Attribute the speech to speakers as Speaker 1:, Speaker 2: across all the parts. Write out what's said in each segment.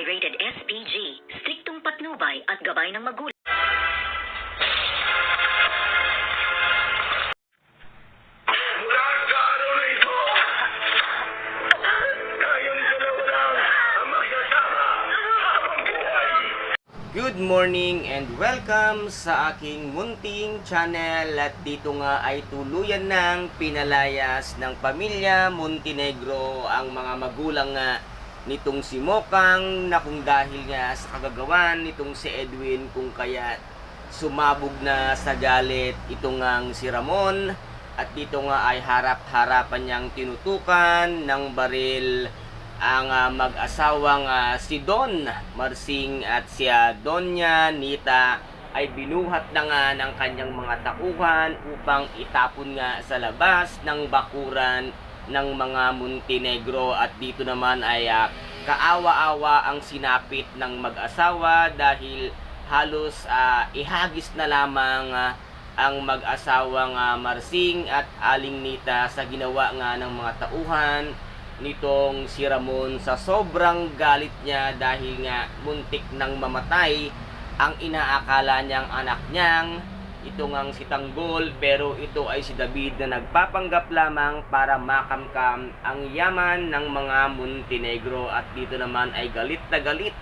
Speaker 1: ay rated SPG, striktong patnubay at gabay ng magulang.
Speaker 2: Good morning and welcome sa aking munting channel at dito nga ay tuluyan ng pinalayas ng pamilya Montenegro ang mga magulang nga nitong si Mokang na kung dahil nga sa kagagawan nitong si Edwin kung kaya sumabog na sa galit itong ang si Ramon. At dito nga ay harap-harapan niyang tinutukan ng baril ang ah, mag-asawang ah, si Don Marsing at si ah, Donya Nita ay binuhat na nga ng kanyang mga takuhan upang itapon nga sa labas ng bakuran ng mga Montenegro at dito naman ay ah, kaawa-awa ang sinapit ng mag-asawa dahil halos ah, ihagis na lamang ah, ang mag-asawang ah, Marsing at Aling Nita sa ginawa nga ng mga tauhan nitong si Ramon sa sobrang galit niya dahil nga muntik nang mamatay ang inaakala niyang anak niyang ito ngang si Tanggol pero ito ay si David na nagpapanggap lamang para makamkam ang yaman ng mga Montenegro. At dito naman ay galit na galit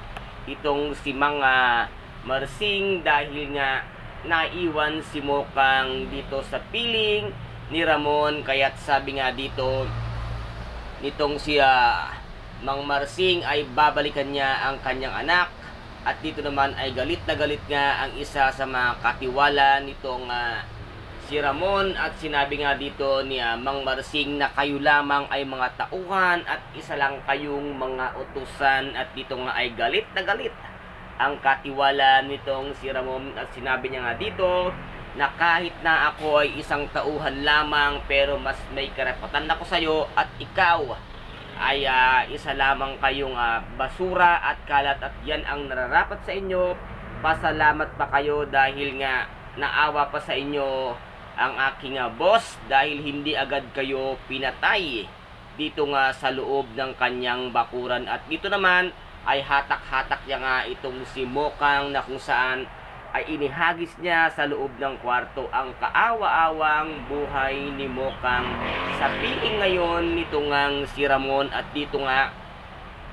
Speaker 2: itong si mga Marsing dahil nga naiwan si Mokang dito sa piling ni Ramon. Kaya't sabi nga dito nitong si ah, Mang Marsing ay babalikan niya ang kanyang anak at dito naman ay galit na galit nga ang isa sa mga katiwala nitong ah, si Ramon. At sinabi nga dito ni ah, Mang Marsing na kayo lamang ay mga tauhan at isa lang kayong mga utusan. At dito nga ay galit na galit ang katiwala nitong si Ramon. At sinabi niya nga dito na kahit na ako ay isang tauhan lamang pero mas may karapatan ako sa iyo at ikaw ay ah, isa lamang kayong ah, basura at kalat at yan ang nararapat sa inyo. Pasalamat pa kayo dahil nga naawa pa sa inyo ang aking ah, boss dahil hindi agad kayo pinatay dito nga sa loob ng kanyang bakuran. At dito naman ay hatak-hatak niya nga itong si Mokang na kung saan ay inihagis niya sa loob ng kwarto ang kaawa-awang buhay ni Mokang. Sa piling ngayon nito ngang si Ramon at dito nga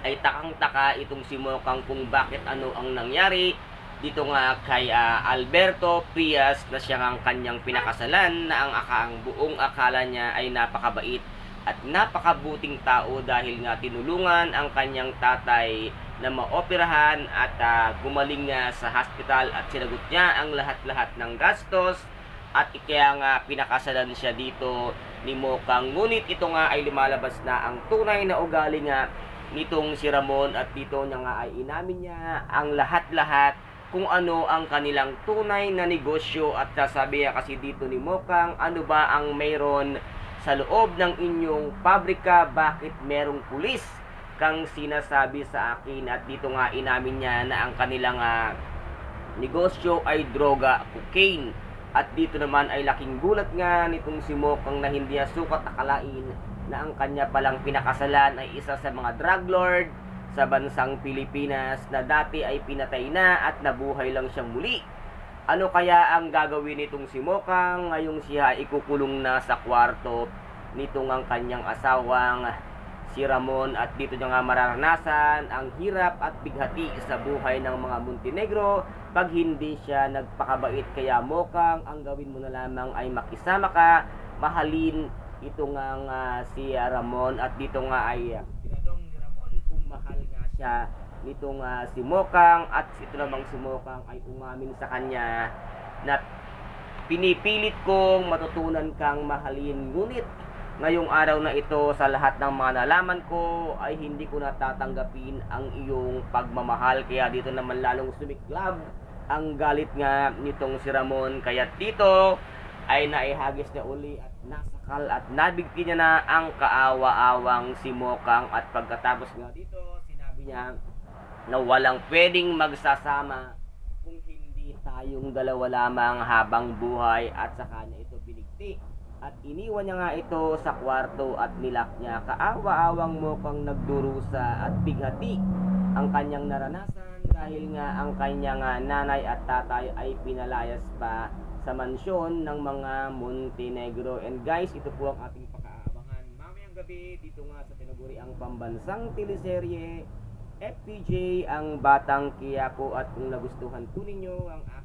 Speaker 2: ay takang-taka itong si Mokang kung bakit ano ang nangyari. Dito nga kay ah, Alberto Prias na siya ang kanyang pinakasalan na ang akang buong akala niya ay napakabait at napakabuting tao dahil nga tinulungan ang kanyang tatay na maoperahan at ah, gumaling nga sa hospital at sinagot niya ang lahat-lahat ng gastos at kaya nga pinakasalan siya dito ni Mokang. Ngunit ito nga ay lumalabas na ang tunay na ugali nga nitong si Ramon at dito niya nga ay inamin niya ang lahat-lahat kung ano ang kanilang tunay na negosyo at sasabi niya kasi dito ni Mokang ano ba ang mayroon sa loob ng inyong pabrika? Bakit merong pulis kang sinasabi sa akin at dito nga inamin niya na ang kanilang ah, negosyo ay droga, cocaine at dito naman ay laking gulat nga nitong si Mokang na hindi niya sukat akalain na ang kanya palang pinakasalan ay isa sa mga drug lord sa bansang Pilipinas na dati ay pinatay na at nabuhay lang siyang muli. Ano kaya ang gagawin nitong si Mokang ngayong siya ikukulong na sa kwarto nitong ang kanyang asawang si Ramon at dito niya nga mararanasan ang hirap at bighati sa buhay ng mga Montenegro pag hindi siya nagpakabait. Kaya Mokang ang gawin mo na lamang ay makisama ka. Mahalin ito nga nga si Ramon at dito nga ay ah, tinanong ni Ramon kung mahal nga siya nito nga si Mokang at ito namang si Mokang ay umamin sa kanya na pinipilit kong matutunan kang mahalin. Ngunit ngayong araw na ito sa lahat ng mga nalaman ko ay hindi ko natatanggapin ang iyong pagmamahal. Kaya dito naman lalong sumiklab ang galit nga nitong si Ramon. Kaya dito ay naihagis niya uli at nasakal at nabigti niya na ang kaawa-awang si Mokang. At pagkatapos nga dito sinabi niya na walang pwedeng magsasama kung hindi tayong dalawa lamang habang buhay. At saka niya ito binigti at iniwan niya nga ito sa kwarto at nilak niya. Kaawa-awang mo kang nagdurusa at bighati ang kanyang naranasan dahil nga ang kanyang nanay at tatay ay pinalayas pa sa mansyon ng mga Montenegro. And guys, ito po ang ating pakaabangan. Mamayang gabi dito nga sa tinaguri ang pambansang teleserye FPJ ang Batang Quiapo. At kung nagustuhan po ninyo ang aking